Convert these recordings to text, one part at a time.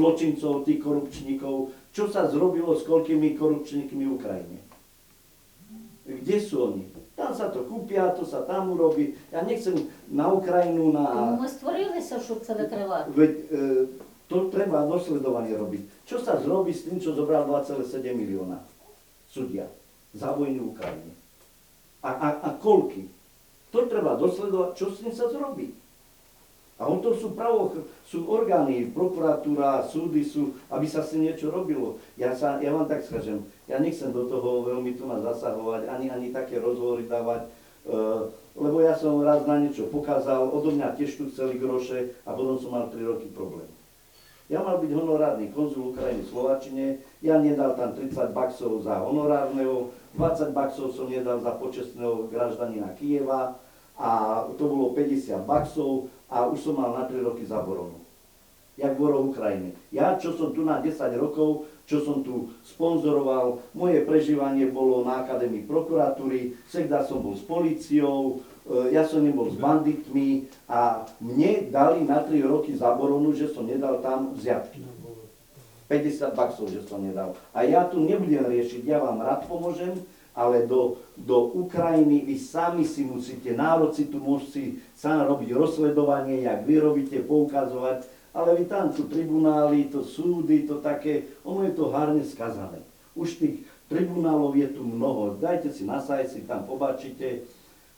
zločincov, tých korupčníkov, čo sa zrobilo s koľkými korupčníkmi v Ukrajine. Kde sú oni? Tam sa to kúpia, to sa tam urobí. Ja nechcem na Ukrajinu, Тому na... ми створилися, щоб це викривати. Veď e, to treba dosledovanie robiť. Čo sa zrobí s tým, čo zobral 2,7 milióna sudia za vojnu v Ukrajine? A, a, a koľky? To treba dosledovať, čo s tým sa zrobí. A on to sú pravo, sú orgány, prokuratúra, súdy sú, aby sa s tým niečo robilo. Ja, sa, ja vám tak skážem, ja nechcem do toho veľmi tu ma zasahovať, ani, ani také rozhovory dávať, e, lebo ja som raz na niečo pokázal, odo mňa tiež tu chceli groše a potom som mal 3 roky problém. Ja mal byť honorárny konzul Ukrajiny v Slovačine, ja nedal tam 30 baxov za honorárneho, 20 baxov som nedal za počestného graždanina Kieva a to bolo 50 baxov a už som mal na 3 roky zaboronu. Jak bolo v Ukrajine. Ja, čo som tu na 10 rokov, čo som tu sponzoroval, moje prežívanie bolo na Akadémii prokuratúry, Sekda som bol s policiou, e, ja som nebol s banditmi a mne dali na 3 roky zaboronu, že som nedal tam vziatky. 50 baksov, že som nedal. A ja tu nebudem riešiť, ja vám rád pomôžem, ale do, do Ukrajiny vy sami si musíte, národ si tu musí sám robiť rozsledovanie, jak vy robíte, poukazovať, ale vy tam sú tribunály, to súdy, to také, ono je to hárne skazané. Už tých tribunálov je tu mnoho, dajte si na sajt, si tam pobačíte,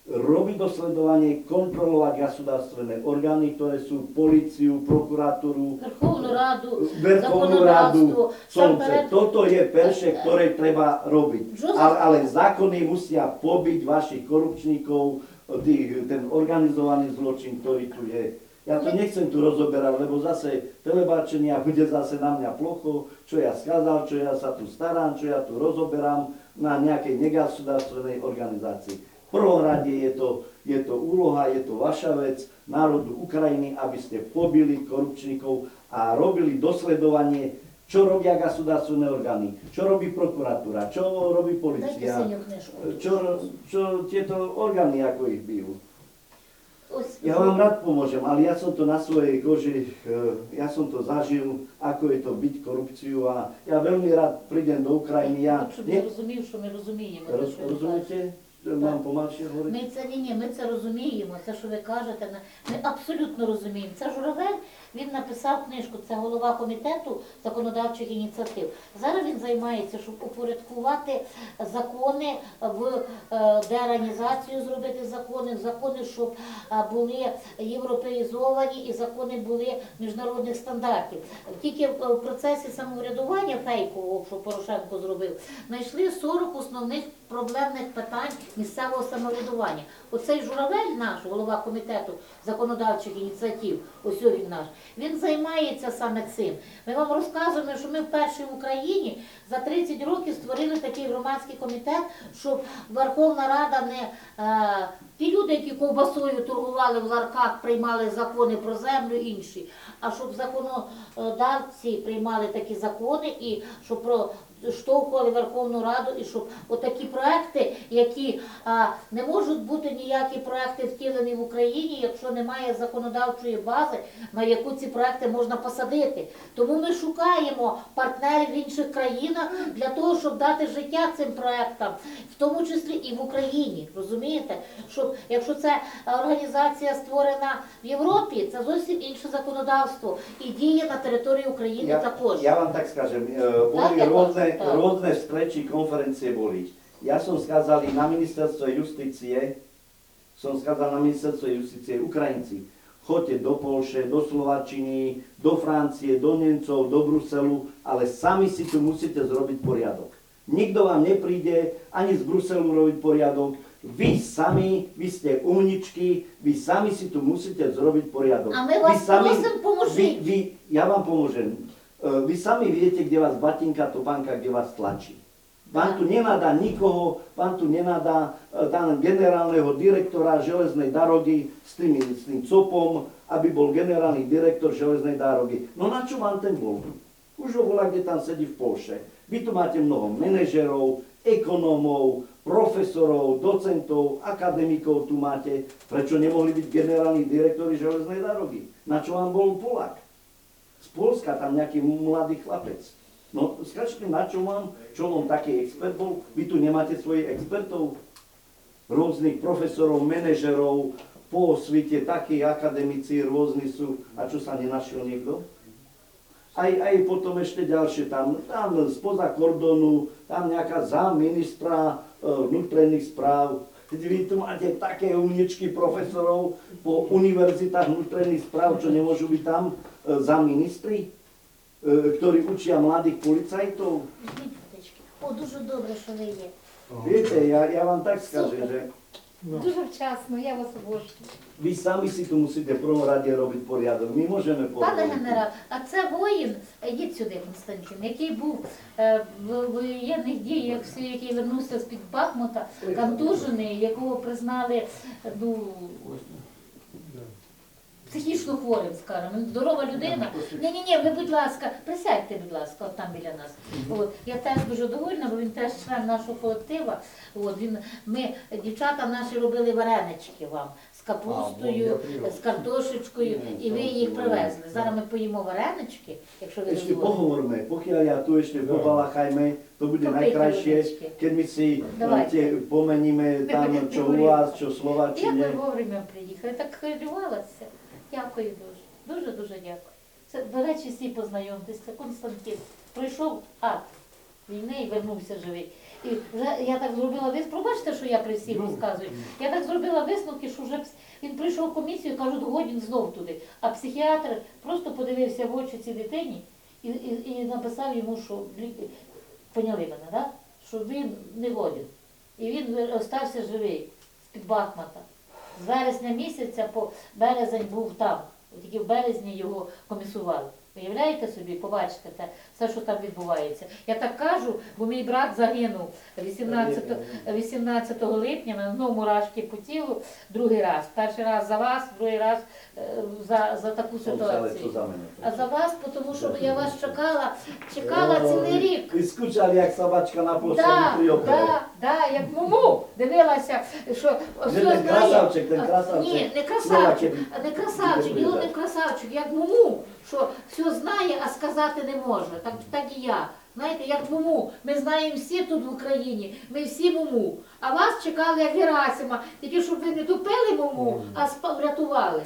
robiť dosledovanie, kontrolovať gasudarstvené orgány, ktoré sú policiu, prokuratúru, Vrchovnú radu, Vrchovnú radu, solce. Toto je perše, ktoré treba robiť. Ale, ale zákony musia pobiť vašich korupčníkov, tých, ten organizovaný zločin, ktorý tu je. Ja to nechcem tu rozoberať, lebo zase telebáčenia bude zase na mňa plocho, čo ja skázal, čo ja sa tu starám, čo ja tu rozoberám na nejakej negasodárstvenej organizácii prvom rade je to, je to úloha, je to vaša vec národu Ukrajiny, aby ste pobili korupčníkov a robili dosledovanie, čo robia gasudárstvené orgány, čo robí prokuratúra, čo robí policia, čo, čo tieto orgány, ako ich bijú. Ja vám rád pomôžem, ale ja som to na svojej koži, eh, ja som to zažil, ako je to byť korupciu a ja veľmi rád prídem do Ukrajiny. Ja, čo my ne... rozumiem, čo my rozumieme. Roz, rozumiete? Že Mám pomalšie hovoriť? Ми це ні, ні, ми це розуміємо. Це, що ви кажете, ми- абсолютно розуміємо. Це журавель, він написав книжку, це голова комітету законодавчих ініціатив. Зараз він займається, щоб упорядкувати закони в е, зробити закони, закони, щоб е, були європеїзовані і закони були міжнародних стандартів. Тільки в процесі самоврядування фейкового, що Порошенко зробив, знайшли 40 основних проблемних питань місцевого самоврядування. Оцей журавель наш, голова комітету законодавчих ініціатив, ось він наш, він займається саме цим. Ми вам розказуємо, що ми вперше в Україні за 30 років створили такий громадський комітет, щоб Верховна Рада не е, ті люди, які ковбасою торгували в ларках, приймали закони про землю інші, а щоб законодавці приймали такі закони і щоб про штовхували Верховну Раду і щоб отакі проекти, які а, не можуть бути ніякі проекти втілені в Україні, якщо немає законодавчої бази, на яку ці проекти можна посадити. Тому ми шукаємо партнерів в інших країнах для того, щоб дати життя цим проектам, в тому числі і в Україні. Розумієте? Щоб якщо це е, організація створена в Європі, це зовсім інше законодавство і діє на території України Ja, також. ja vám tak skážem, e, sme rôzne streči konferencie boli. Ja som schádzali na ministerstvo justície, som skázal na ministerstvo justície Ukrajinci. Chodte do Polše, do Slovačiny, do Francie, do Nemcov, do Bruselu, ale sami si tu musíte zrobiť poriadok. Nikto vám nepríde ani z Bruselu robiť poriadok, vy sami, vy ste umničky, vy sami si tu musíte zrobiť poriadok. A my vás vy sami. Vy, vy, ja vám pomôžem. E, Vy sami viete, kde vás batinka, topánka, kde vás tlačí. Vám tu nenadá nikoho, vám tu nenadá e, tam generálneho direktora železnej darogy s, tými, s tým copom, aby bol generálny direktor železnej darogy. No na čo vám ten bol? Už ho volá, kde tam sedí v Polše. Vy tu máte mnoho manažerov, ekonómov, profesorov, docentov, akademikov tu máte. Prečo nemohli byť generálni direktori železnej darogy? Na čo vám bol Polák? Polska tam nejaký mladý chlapec. No skáčte na čo mám, čo on taký expert bol? Vy tu nemáte svojich expertov? Rôznych profesorov, manažerov, po svete takí akademici rôzni sú. A čo sa nenašiel niekto? Aj, aj potom ešte ďalšie tam, tam spoza kordonu, tam nejaká záministra e, vnútorných správ. Keď vy tu máte také umničky profesorov po univerzitách vnútorných správ, čo nemôžu byť tam za ministri, ktorí učia mladých policajtov. О, дуже добре, що ви є. Viete, ja, ja vám tak Super. že Дуже вчасно, я вас обожнюю. vy sami si tu musíte v prvom rade robiť poriadok. My môžeme Пане pohovoriť. генерал, а це воїн, йдіть сюди, Константин, який був е, в воєнних діях, всі- який вернувся з-під Бахмута, контужений, якого признали ну, психічно хворим, скажімо. Здорова людина. Ні, ні, ні, ви, будь ласка, присядьте, будь ласка, от там біля нас. От. Я теж дуже довольна, бо він теж член нашого колектива. От, він, ми, дівчата наші робили варенички вам з капустою, з картошечкою, і ви їх привезли. Зараз ми поїмо варенички, якщо ви pohovorme, pokiaľ ja tu ešte pobalachajme, to bude Popijte najkrajšie, водички. keď my si Давайте. tie, pomeníme tam, čo u vás, čo v Як ви Slovačine. вовремя приїхали? Я так хвилювалася. Дякую дуже. Дуже дуже дякую. Це, до речі, всі познайомтеся. Константин пройшов ад війни і вернувся живий. І вже я так зробила висновки. Пробачте, що я при всіх розказую. Я так зробила висновки, що вже він прийшов в комісію, кажуть, годін знов туди. А психіатр просто подивився в очі цій дитині і, і, і написав йому, що поняли мене, да? що він не годен. І він остався живий з-під Бахмата. З вересня місяця по березень був там. Тільки в березні його комісували. Уявляєте собі, побачите те, все, що там відбувається. Я так кажу, бо мій брат загинув 18, 18 липня, мене знову мурашки по тілу, другий раз. Перший раз за вас, другий раз е, за, за таку ситуацію. А за вас, тому що я вас чекала, чекала цілий рік. Vy skúčali, jak sabačka na Да, да, да, як муму. Дивилася, що все ten знає. krasavček, ten Ні, не красавчик, не красавчик, діло не красавчик, як муму, що все знає, а сказати не може. Так, так і я. Знаєте, як муму. Ми знаємо всі тут в Україні, ми всі муму. А вас чекали як Герасима, тільки щоб ви не тупили муму, а врятували.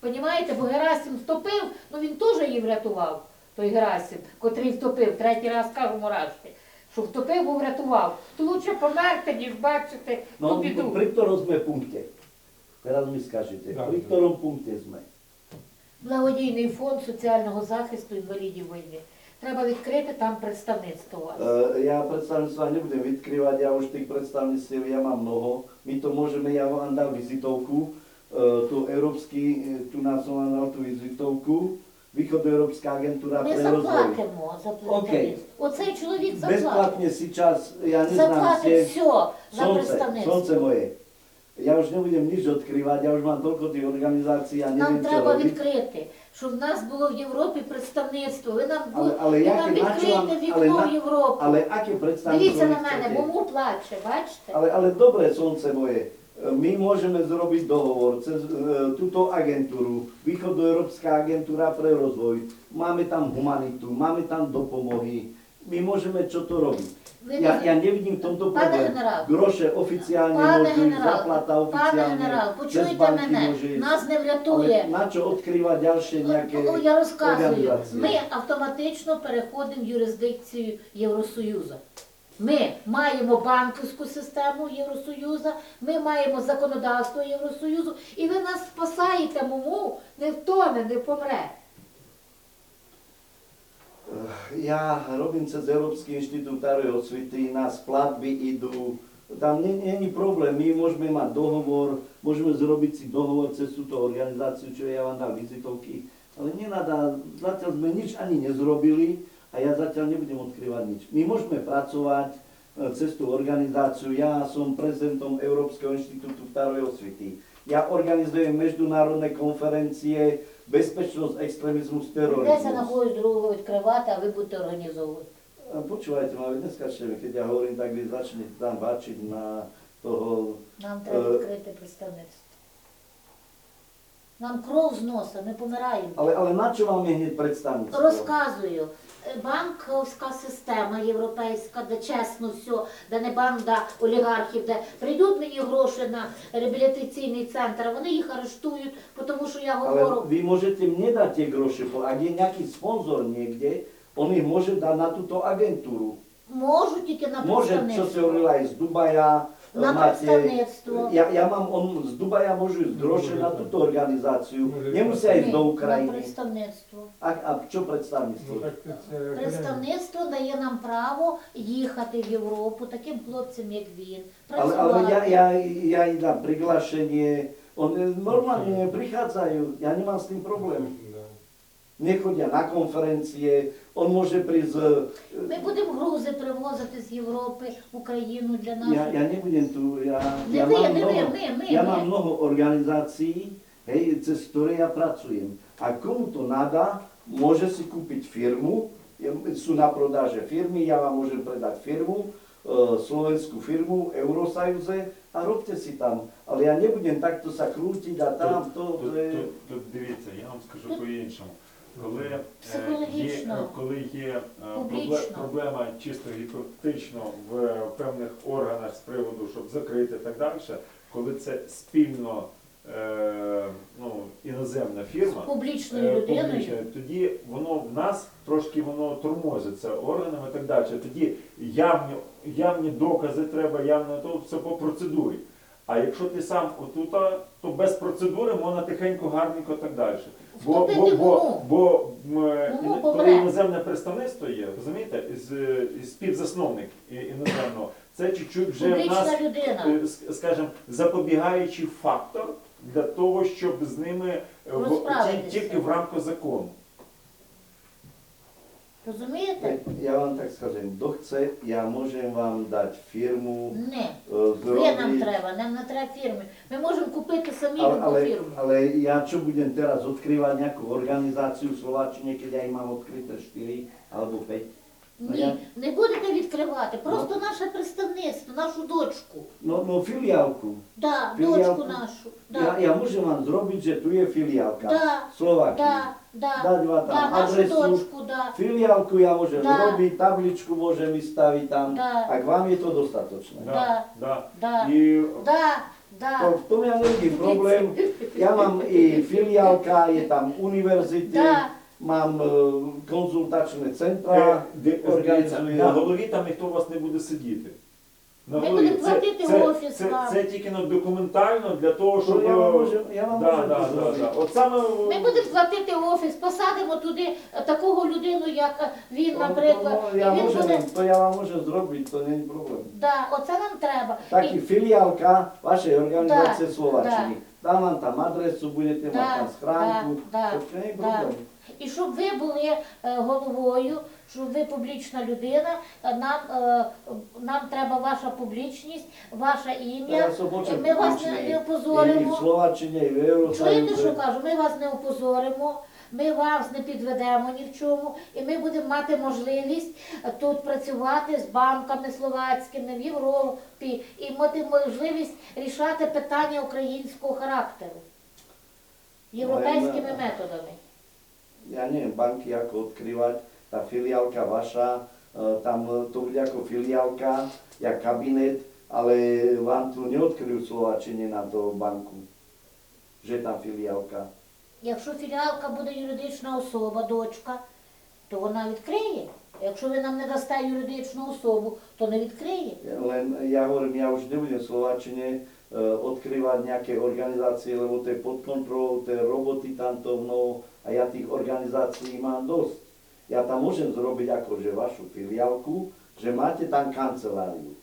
Понімаєте, бо Герасим втопив, ну він теж її врятував, той Герасим, котрий втопив, третій раз кажу Мурашки, що втопив, бо врятував. То лучше померти, ніж бачити ту No, біду. ktorom sme punkte? Teraz mi Dobre. pri ktorom punkte sme? Благодійний фонд соціального захисту інвалідів війни. Треба відкрити там представництво у вас. E, Ja predstavníctva nebudem vytkrývať, ja už mnoho. My to môžeme, ja vám dám vizitovku, e, tu európsky, e, tu nás som vám dal tú vizitovku, Východoeurópska agentúra Ми pre rozvoj. заплатимо за представництво. Оцей чоловік заплатить. Bezplatne si čas, ja neznám Заплатить все за представництво. slnce moje. Ja už nebudem nič odkrývať, ja už mám toľko tých organizácií, ja Нам neviem, čo треба robiť. відкрити, щоб в нас було в Європі представництво. Ви нам, Але- але ви яке нам на що вам- відкрийте але вікно на- в Європу. Ale aké predstavníctvo Дивіться vy на мене, chcete? бо му плаче, бачите? Ale, ale dobre, slnce moje, e, my môžeme zrobiť dohovor cez e, túto agentúru, Východoeurópska agentúra pre rozvoj. Máme tam humanitu, máme tam dopomohy. My môžeme čo to robiť. Ви Ja, ja nevidím v tomto Pán problém. generál. Groše oficiálne Пане môžu генерал, zaplata пане генерал, почуйте banky мене, нас не Ale врятує. na čo odkrývať ďalšie nejaké Ну, Я розказую, організації? ми автоматично переходимо в юрисдикцію Євросоюзу. Ми маємо банківську систему Євросоюзу, ми маємо законодавство Євросоюзу, і ви нас спасаєте, муму не втоне, не помре. Ja robím cez Európsky inštitút Tarovej osvity, nás platby idú, tam není problém, my môžeme mať dohovor, môžeme zrobiť si dohovor cez túto organizáciu, čo ja vám dám vizitovky, ale nenadá, zatiaľ sme nič ani nezrobili a ja zatiaľ nebudem odkrývať nič. My môžeme pracovať e, cez tú organizáciu, ja som prezidentom Európskeho inštitútu Tarovej osvity. Ja organizujem međunarodne konferencije bezpečnosť extrémizmu z terorizmu. Ja sa na budú druhého odkrývať a vy budete organizovať. Počúvajte ma, vy dneska všetko, keď ja hovorím, tak vy začnete tam bačiť na toho... Nám treba e, odkryté predstavníctvo. Нам кров з носа, ми помираємо. Але, але на що вам є представництво? Розказую. Е, Банківська система європейська, де чесно все, де не банда олігархів, де прийдуть мені гроші на реабілітаційний центр, а вони їх арештують, тому що я говорю. vy môžete mne dať tie groše, po- ak je nejaký sponzor niekde, on ich môže dať na túto agentúru. Можу тільки на представництво. hovorila aj z Dubaja, На представництво. ja, ja mám, on z Dubaja môžu ísť groše na túto organizáciu, nemusia ísť Ні, do на Ukrajiny. представництво. Predstavníctvo? Ну, так це Представництво дає нам право їхати в Європу таким хлопцям, як він. Ale, ale ja, ja, ja im dám prihlášenie, on, normálne prichádzajú, ja nemám s tým problém. Да. Nechodia na konferencie, on môže prísť, e, Ми будемо грузи привозити з Європи в Україну для Ja, наших. ja nebudem tu, ja, Не ja, ви, mám не ви, mnoho, ми, ми, ja ми. mám mnoho organizácií, hej, cez ktoré ja pracujem. A komu to nadá, môže si kúpiť firmu, je- sú na prodáže firmy, ja vám môžem predať firmu, e, slovenskú firmu, Eurosajuze a robte si tam. Ale ja nebudem takto sa krútiť a tam, to, Тут, to je... тут, тут дивіться, я вам скажу по-іншому. Коли, е, є, Психологічно. е, коли є е, Публічно. проблема чисто гіпотетично в певних органах з приводу, щоб закрити і так далі, коли це спільно е, ну, іноземна фірма, Публічною е, людиною. тоді воно в нас трошки воно тормозиться органами і так далі. Тоді явні, явні докази треба, явно то все по процедурі. А якщо ти сам отута, то без процедури можна тихенько, гарненько і так далі. Бо, бо, бо, бо, м, коли помре. іноземне представництво є, розумієте, із співзасновник і- іноземного, це чуть-чуть вже в нас Публічна людина. е, с- скажімо, запобігаючий фактор для того, щоб з ними е, в- Розправитися. ті- тільки в рамках закону. Розумієте? Vám tak скажem, kto chce, ja môžem vám dať firmu, Не. e, Ви нам треба, нам не треба фірми. Ми можемо купити самі любу ale, фірму. ja čo budem teraz odkrývať nejakú organizáciu v Slováčine, keď ja ich mám odkryté 4 alebo 5? No Ні, я- не будете відкривати. Просто наше представництво, нашу дочку. No, no filiálku. Да, Філіалку? дочку нашу. Да, ja môžem vám zrobiť, že tu je filiálka. да, Slováky. да, да, Dať vám tam да, нашу adresu. дочку, да. Filiálku ja môžem Da. zrobiť, tabličku môžem vystaviť tam. Da. Ak vám je to dostatočné. Да. Да. Да, І да, да. To, v tom ja nevidím problém. Ja mám i filiálka, je tam univerzity, Да. mám e, konzultačné Е, centra, де- дивіться, організує. на голові там ніхто у вас не буде сидіти. На Ми голові. будемо платити це, офіс це, вам. це тільки ну, документально для того, щоб. я вам можу, я вам да, можу да, да, да. От саме Ми будемо платити офіс, посадимо туди такого людину, як він, наприклад. ja І він môžem, буде. ja vám môžem zrobiť, to nie je problém. Да, оце нам треба. Taký І, vašej organizácie Da, Slovačiny. Dám vám tam adresu, budete mať Da, tam schránku, da, to nie je da. problém. і щоб ви були е, головою, щоб ви публічна людина, нам, е, нам треба ваша публічність, ваше ім'я. Ми вас не, не опозоримо. Чуєте, що кажу? Ми вас не опозоримо, ми вас не підведемо ні в чому, і ми будемо мати можливість тут працювати з банками словацькими в Європі і мати можливість рішати питання українського характеру європейськими методами. Ja neviem, banky ako odkrývať, tá filiálka vaša, e, tam e, to bude ako filiálka, jak kabinet, ale vám tu neodkryjú v Slovačine na to banku, že je tam filiálka. Якщо філіалка буде юридична особа, дочка, то вона відкриє. Якщо ви нам не дасте юридичну особу, то не відкриє. Len ja hovorím, ja už nebudem v Slovačine e, odkrývať nejaké organizácie, lebo to je pod kontrolou, to je roboty tam to mnoho a ja tých organizácií mám dosť. Ja tam môžem zrobiť akože vašu filiálku, že máte tam kanceláriu.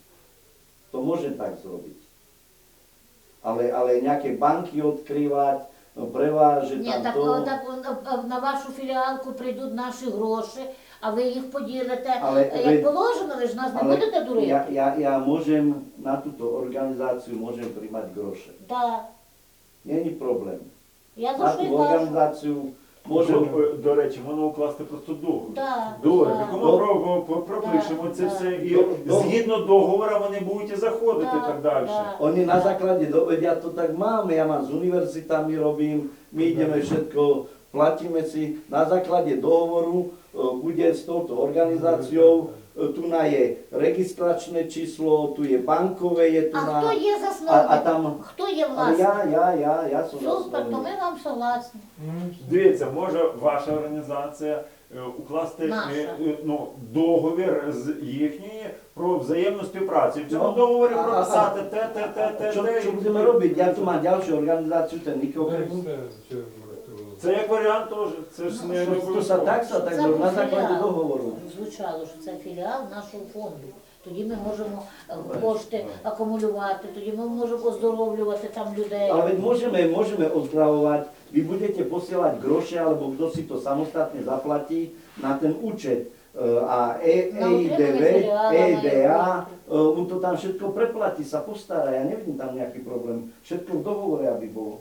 To môžem tak zrobiť. Ale, ale nejaké banky odkrývať, no preváže Ні, tam так, to... о, так о, на вашу філіалку прийдуть наші гроші, а ви їх поділите. Але Е, ви- Як положено, ви ж нас не ale будете дурити. ja, ja, ja môžem na túto organizáciu môžem príjmať groše. Да. Není problém. Я за na що й tú кажу. organizáciu Можемо. До, до речі, можна укласти просто договір. Да, Добре, да. Якому про- про- пропишемо Да, це да. все і До- згідно договора вони будуть і заходити і Да, так далі. да. Oni na základe dovedia to tak máme, ja mám s univerzitami robím, my ideme všetko, platíme si, na základe dohovoru e, bude s touto organizáciou, e, tu na je registračné číslo, tu je bankové, je tu А na... хто є A, a засновник? tam... Хто є Ale власник? ja, ja, ja, ja som Супер, то ми вам согласні. Дивіться, може ваша організація е, укласти Наша. е, е, ну, договір з їхньої про взаємну співпрацю. І в цьому Ну, договорі а- а- прописати те, те, те, те, Čo, те. čo budeme robiť? Ja tu mám ďalšiu organizáciu, ten Nikokrim. Це як варіант теж. Це ж не, не To sa tak sa tak Це na був základe філіал. dohovoru. Звучало, що це філіал нашого фонду. Тоді ми можемо е, кошти акумулювати, тоді ми можемо оздоровлювати там людей. Ale veď môžeme, môžeme ozdravovať, vy budete posielať groše, alebo kto si to samostatne zaplatí na ten účet. E, A e, Na EIDV, utretenie filiála EDA, majú e, on to tam všetko preplatí, sa postará, ja nevidím tam nejaký problém. Všetko v dohovore, aby bolo.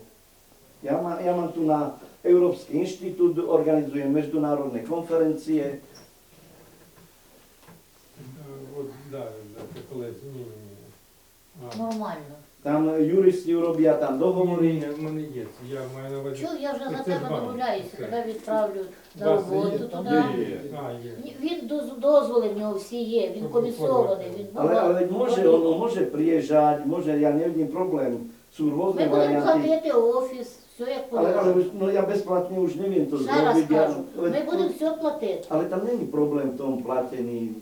Ja, má, ja mám tu na Európsky inštitút, organizujem medzinárodné konferencie, От, да, да, це колись, ні, ні, ні. А. Нормально. tam juristi urobia tam Ні, dohovory. ні, в мене є. Я маю на увазі. Чув, я вже за Це тебе вами. домовляюся, Це. тебе відправлю на Вас є роботу там? туди. Є, є. А, є. Ні, Він доз- дозволи в нього всі є, він комісований, він ale veď môže, Бо- ono môže priežať, môže, ja nevidím Ми rôzne будемо платити офіс, все як Ale, ale положено. už, no ja bezplatne už neviem to Ще раз zrobiť. Ja, кажу, ми to- будемо все платити. ale tam není problém v tom platení.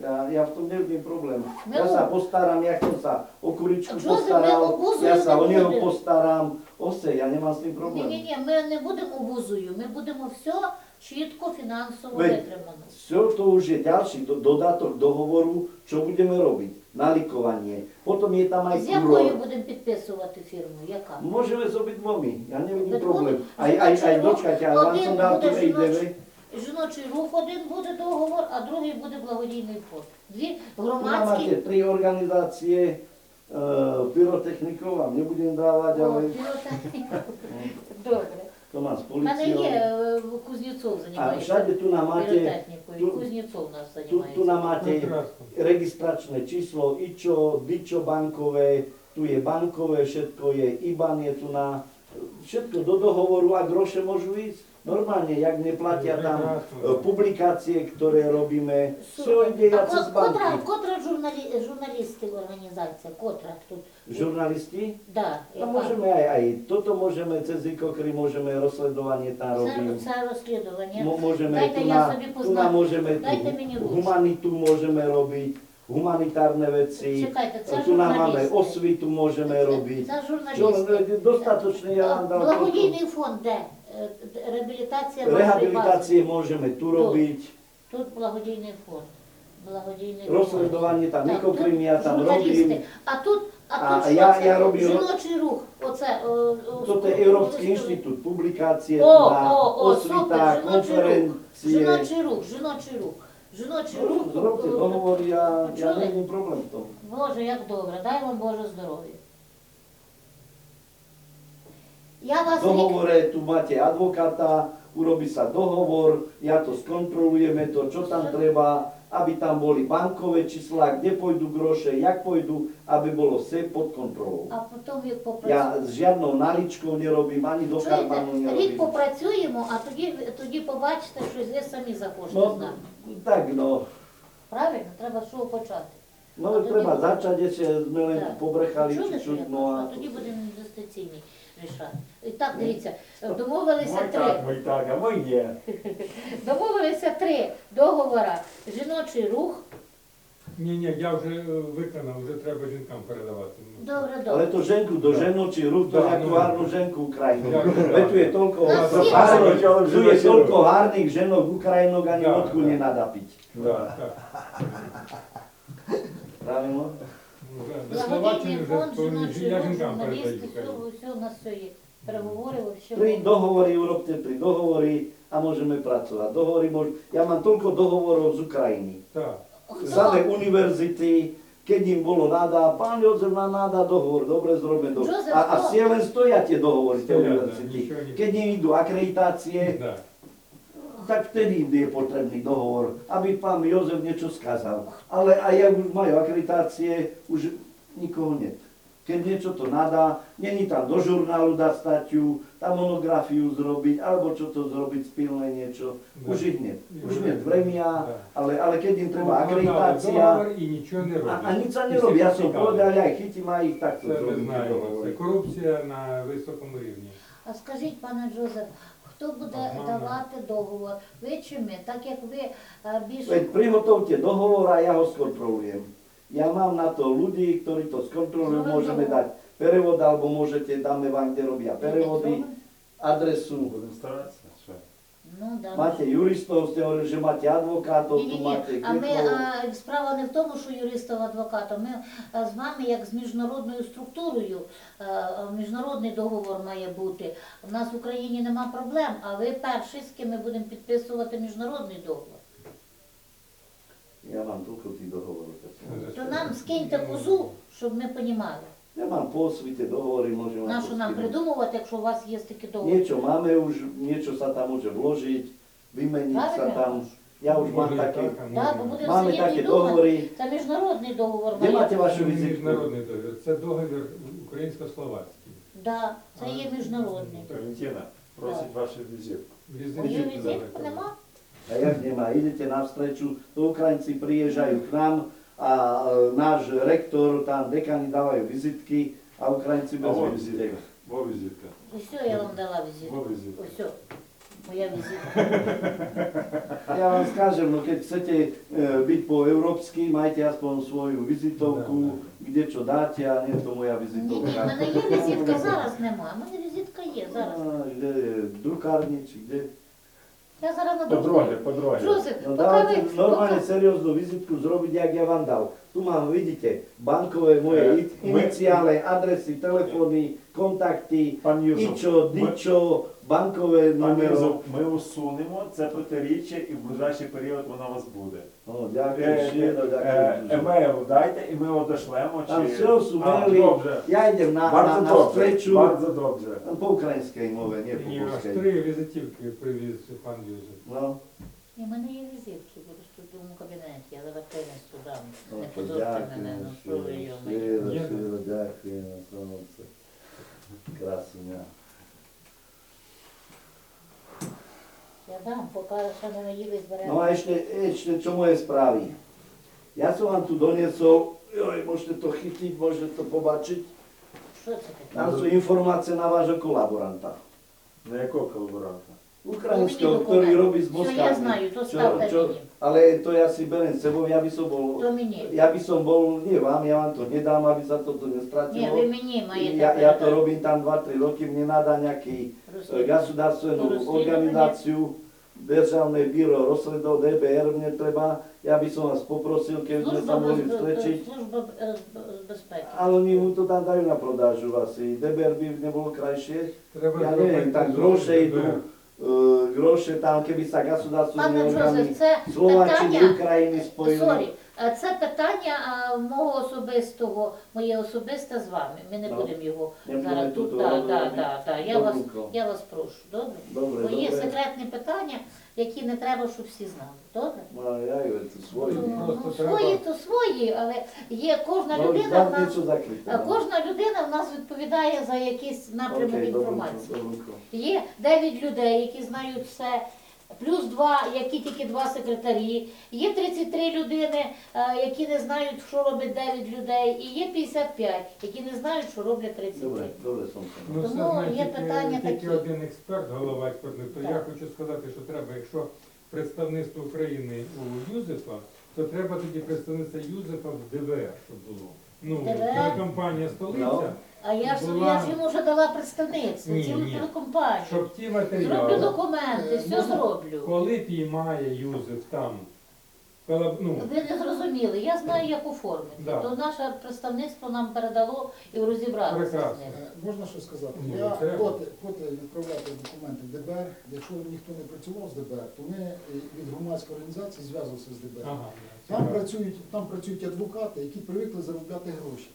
Ja, ja v tom nevidím problém. My Ja mu- sa postaram, jak som sa o kuričku Josef, my postaral, obuzujeme ja sa o neho ľudí. postaram. Ose, ja nemám s tým Ні, ні, problém. ні, ми не будемо обузою, ми будемо все чітко фінансово витримано. Все to už je ďalší do, dodatok dohovoru, čo budeme robiť. Nalikovanie. Potom je tam aj З якою kuror. будемо підписувати фірму? Яка? Môžeme s obidvomi, ja nevidím Veď problém. bude- Aj, aj, aj Žinočí dočkať, ale vám один som dal tu bude EIDV. žinočí. Жіночий рух один буде договор, а другий буде благодійний фонд. Дві Tu nám máte громадські tri organizácie, e, pyrotechnikov vám nebudem dávať, О, ale піротехніка. Добре. to má s У мене є policiou. е, Кузнєцов A займається všade tu nám máte, піротехнікою. tu- Кузнєцов у нас tu, tu займається. nám máte Прекрасно. registračné číslo, IČO, DIČO bankové, tu je bankové, všetko je, IBAN je tu na, všetko do dohovoru a groše môžu ísť. Normálne, jak neplatia tam Прекрасно. e, publikácie, ktoré robíme, все ide А ja cez ко- котра, banky. котра журналі, журналістів організація? Котра тут? Žurnalisti? Да, A яка? môžeme aj, aj toto môžeme, cez IKOKRY môžeme rozsledovanie tam robím. Це, це розслідування. Mo- Môžeme Dajte, tu ja na, sobie tu poznám. na môžeme tu, Dajte meni ruč. humanitu môžeme robiť, humanitárne veci. Чекайте, це Tu nám máme журналісти. osvitu môžeme robiť. Це Čo, журналісти. dostatočne ja vám dal toľko. Благодійний фонд де? Е, Реабілітація Rehabilitácie môžeme tu robiť, Тут благодійний фонд. Благодійний rozsledovanie tam, Так, тут ja tam А тут, а А тут що я- це? я роблю- Жіночий рух. Оце, о, о, Toto je о, Európsky о, inštitút, publikácie, О, о, о, osvita, супер, жіночий рух. Жіночий рух, жіночий рух. Жіночий рух. Dohovor, ja, ja Počuli? nevidím problém v tom. Боже, як добре, дай вам Боже здоров'я. Я вас V dohovore tu máte advokáta, urobí sa dohovor, ja to skontrolujeme, to čo tam treba, aby tam boli bankové čísla, kde pôjdu groše, jak pôjdu, aby bolo vse pod kontrolou. а потім як попрацюємо. Ja s žiadnou naličkou nerobím, ani do karmanu Чуєте, рік nerobím. попрацюємо, а тоді, тоді побачите, що ви самі захочете No, з нами. tak no. Правильно? Треба з чого почати. No treba začať, ešte sme len Так. pobrechali Чули, що я čуть-čуть, кажу? no А a... тоді будемо інвестиційні Рішати. І так, дивіться, домовилися Ми так, три. ми так, а ми ні. Домовилися три договора. Жіночий рух. Ні, ні, я вже е, виконав, вже треба жінкам передавати. Добре, Ale добре. to ženku do ženočí rúk, to Tak, no. harnú ženku Ukrajinu. Ďakujem. Veď tu je toľko, Na tu sile. je- tu je toľko hárnych ženok Ukrajinok, ani Tak, vodku tak. nenadá piť. Да. Так. Правильно? Вже До Благодійний Словаччини вже фонд, повинні жіночий я рух, жінкам журналісти, передаю. все, все у нас все є. Переговори, все. Tri dohovory urobte, tri dohovory a môžeme pracovať. Dohovory môž... Ja mám toľko dohovorov z Ukrajiny. Так. Samé univerzity, keď im bolo nada, pán Jozef nám nada dohovor, dobre zrobený dohovor. Jozef, A, a to- всі len stoja tie dohovory, tie Stoja, univerzity. nічого не- Keď im idú akreditácie, Да. tak vtedy je potrebný dohovor, aby pán Jozef niečo skázal. Ale aj jak už majú akreditácie, už nikoho nie. Keď niečo to nadá, není tam do žurnálu dať statiu, tam monografiu zrobiť, alebo čo to zrobiť, spilné niečo, Да. už ich nie. Už Už nie nie. vremia, Да. ale, ale keď im treba Укладали akreditácia, договор і нічого не a, роблять. a nič sa І nerobí, ja всі som цікаві. povedal, ja ich chytím a ich takto Це ми zrobím. tie знаємо. Це dohovory. корупція на високому рівні. А скажіть, пане Джозеф, хто буде Ага. давати договор? Ви чи ми? Так як ви е, більше Veď prihotovte dohovor a ja ho skontrolujem. Ja mám na to ľudí, ktorí to skontrolujú, Zrovna môžeme dohovor. dať prevod, alebo môžete, dáme vám, kde robia prevody, adresu. Будемо старатися. Ну, да. Hovorili, že máte advokátov, Ні, ні, ні. máte А ми а, справа не в тому, що юристів адвоката. Ми а, з вами, як з міжнародною структурою, а, міжнародний договор має бути. У нас в Україні нема проблем, а ви перші, з ким ми будемо підписувати міжнародний договор. Ja mám toľko tých dohovorov. То нам скиньте козу, щоб ми понімали. Ja mám posvite dohovory, môžem vám Нащо нам придумувати, якщо у вас є такі договори? Niečo máme už, niečo sa tam môže vložiť, vymeniť sa Правильно. tam. Ja už mám Може і také, так, а бо і буде máme сидіти také і думати. Це міжнародний договор. Де vašu Це не міжнародний договір, це договір українсько-словацький. Да, це є міжнародний. Валентина, просить вашу візитку. Візит візитку нема? Jak nemá, idete na vstrechu, to Ukrajinci priježajú k nám a e, náš rektor, tam dekani dávajú vizitky a Ukrajinci bez Алло, vizitek. візитка. Во візитка. Усе, я вам дала візитку. Во візитка. Усе, моя візитка. Ja vám skážem, no keď chcete e, byť po európsky, majte aspoň svoju vizitovku, kde čo dáte a nie je to moja Ні, ні, в vizitovka. мене є візитка, зараз нема. У мене візитка є зараз. A, kde je drukárni, či kde? Я зараз По дорозі, надрукую. по дорозі. Жозеф, No поки dávajte ви... normálne поки- serióznu vizitku zrobiť, jak ja vám dal. Tu mám, vidíte, bankové moje E, i- my- iniciály, adresy, telefóny, kontakty, Пан Юзов, Ічо, ми- Дичо, банкове Пан номеро. Юзов, ми усунемо це протиріччя і в ближайший період воно у вас буде. О, дякую, Е, щиро, е, дякую. дуже. Емейл дайте і ми одошлемо. Там чи- все А. Добре. Na, na, Bardzo na dobrze. streču, Bardzo dobrze. move, nie po Ні, аж polskej. три візитівки привіз пан Юзеф. No, Ні, в мене є візитки, буду тут в тому кабінеті, я зараз принесу дам. Не позорте мене, ну що щиро, ви щиро, Ні. щиро, ďakujem, slnce. No a ešte, ešte čo moje správy. Ja som vám tu doniesol, joj, môžete to chytiť, môžete to pobačiť. Čo to Tam sú informácie na vášho kolaboranta. Na jakého kolaboranta? Ukrajinského, ktorý robí z Moskvy. Čo ja znajú, to čo, čo, Ale to ja si beriem sebou, ja by som bol... To mi nie. Ja by som bol, nie vám, ja vám to nedám, aby sa toto nestratilo. Nie, vy mi nie majete. Ja, ja to robím tam 2-3 roky, mne nadá nejaký e, gasudárstvenú organizáciu, Državné bíro rozsledov DBR mne treba, ja by som vás poprosil, keby sme sa mohli strečiť. E, služba e, bezpeky. Ale oni mu to tam dajú na prodážu asi. DBR by nebolo krajšie. Treba ja neviem, tak groše idú. Там, groše tam, keby sa gasudarstvené Пане Джозеф, це Словаччини, питання, України споїли. сорі, е, це питання мого особистого, моє особисте з вами. Ми не будемо його зараз тут. Я вас, прошу, добре? Добре, Бо є секретні питання, які не треба, щоб всі знали. Добре? No, я ju tu svoj. Ну, Просто ну, треба- свої то свої, але є кожна No, людина в нас. zakryté. Кожна людина в нас відповідає за якийсь напрямок Окей, добре, інформації. добренько. Є 9 людей, які знають все, плюс 2, які тільки два секретарі. Є 33 людини, е, які не знають, що робить 9 людей. І є 55, які не знають, що роблять 33. Dobre, dobre som. Ну, Тому знає є тільки, питання тільки такі. один експерт, голова експертної. То я хочу сказати, що треба, якщо представництво України у Юзефа, то треба тоді представництво Юзефа в ДВР, щоб було. Ну, ДВР? телекомпанія столиця, Ну. А я ж, Була- я ж йому вже дала представництво, Ні, цілу ні. телекомпанію. щоб ті Зроблю матеріали, документи, все Ну, зроблю. коли піймає Юзеф там колаб- ну, Ви не зрозуміли, я знаю, як оформити. Да. То наше представництво нам передало і розібралося з Прекрасно. ним. Е, Можна що сказати? Ну, Я треба. проти, проти відправляти документи в ДБР. Якщо ніхто не працював з ДБР, то ми е, від громадської організації зв'язувалися з ДБР. ага, Там працюють, там працюють адвокати, які привикли заробляти гроші.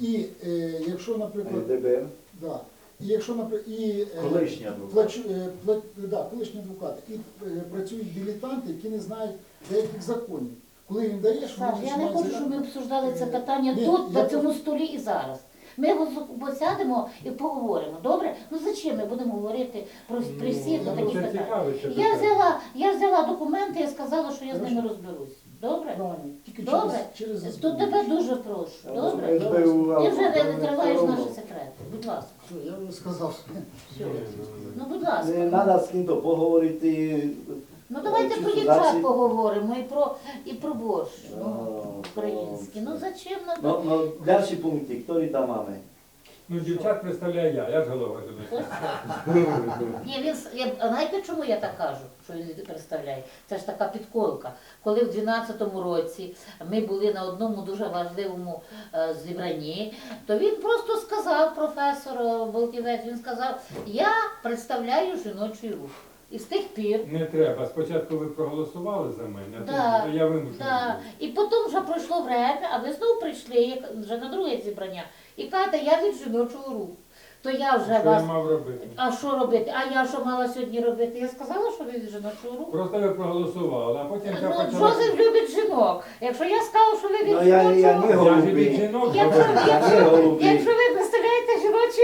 І е, якщо, наприклад, ДБР, да, і якщо наприклад, і е, колишній адвокат. плачу, е, пла- да, колишні адвокати, і е, працюють дилетанти, які не знають деяких законів. Коли їм даєш, Саш, я не починають хочу, щоб ми обсуждали це питання Ні, тут, я на цьому столі і зараз. Ми його з- посядемо і поговоримо. Добре? Ну зачем ми будемо говорити про при всіх Ну, такі це питання? цікаве це Я питання. взяла, я взяла документи і сказала, що я з ними розберусь. Добре? Правильно, тільки Добре. через, через То тебе дуже прошу. Добре? Ти вже не відкриваєш наші секрети. Будь ласка. Все, я вже сказав. Все. Ну, будь Не ласка. треба з ким-то поговорити. Ну давайте про дівчат поговоримо і про і про борщ ну, Ну, український. Ну ну, зачем нам? No, no, ďalší punkty, ktorý tam máme? Ну, дівчат представляю я, я ж голова туди. Ні, він с- я, а знаєте, чому я так кажу, що він не представляє? Це ж така підколка. Коли в 12-му році ми були на одному дуже важливому е, зібранні, то він просто сказав, професор е, Болтівець, він сказав, я представляю жіночий рух. І з тих пір Не треба. Спочатку ви проголосували за мене, а Да, тоді я вимушений. Да. був. І потім вже пройшло время, а ви знову прийшли як- вже на друге зібрання. І кажете, я від жіночого руху. То я вже Що я мав робити? А що робити? А я що мала сьогодні робити? Я сказала, що ви від жіночого руху. Просто ви проголосували, а потім я Ну, почала... Джозеф любить жінок. Якщо я сказала, що ви від Ну, я- я жіночого не руху, Я ж від голубий. жінок якщо, якщо, якщо ви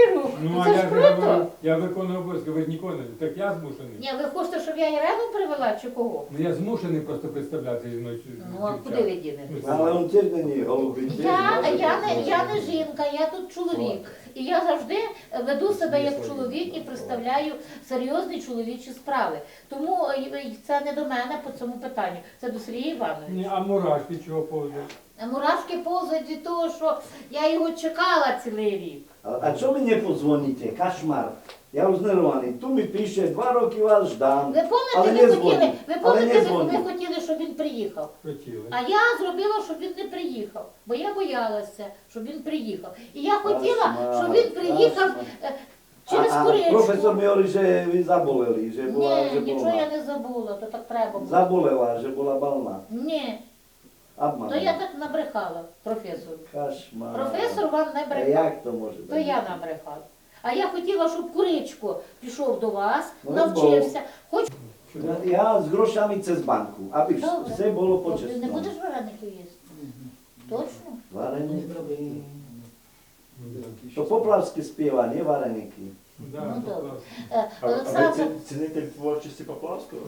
жіночий Ну, ну, а це я ж ж круто. говорю, я виконую обов'язки, ви ж ніколи не... Так я змушений. Ні, ви хочете, щоб я Ірену привела чи кого? Ну, я змушений просто представляти жіночу Ну, а куди ви дінете? Ale on tiež není голубий. tiež Я, я, не, я не жінка, я тут чоловік. І я завжди веду себе як чоловік і представляю серйозні чоловічі справи. Тому е, це не до мене по цьому питанню, це до Сергія Ні, Івановича. а мурашки чого повзять? Мурашки повзають від того, що я його чекала цілий рік. A, a čo mi nepozvoníte? Kašmar. Ja už nervovaný. Tu mi píše, dva roky vás. Ви Але не ви хотіли, ви Але не ви, ви хотіли, щоб він приїхав. Хотіли. А я зробила, щоб він не приїхав, бо я боялася, щоб він приїхав. І я хотіла, Kašmar, щоб він приїхав kašmar. е, через Куречку. profesor mi hovorí, že vy zaboleli, že bola, Ні, že нічого я не забула, то так треба було. Zabolela, že bola balná. Ні. То я так набрехала професору. Kašmar. Професор вам не A брехав, jak to môže то я набрехала. А я хотіла, щоб Куричко пішов до вас, Ну, навчився. Хоч ja s grošami cez banku, aby vš- Dobre. все було ти не почесно. будеш вареників їсти? Точно? Poplavsky spieva, nie vareniki. Да, Ну, добре. Е, А, а ви Олександр, ці- цінитель творчості Поплавського?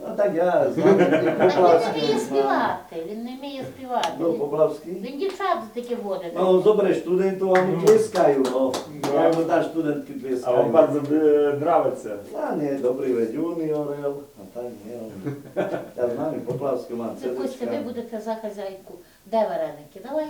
No tak ja znam так він не вміє співати, він не вміє співати. No, poplavský? Він дівчат таке водить. No, zobre študentov a mu No. tieskajú, no. No. Ja mu tam А вам е. A nie, dobrý veď juniorel, a tak nie. on. Ja znam i poplavský mám Це Костя, ви будете за хазяйку. Де вареники? Давай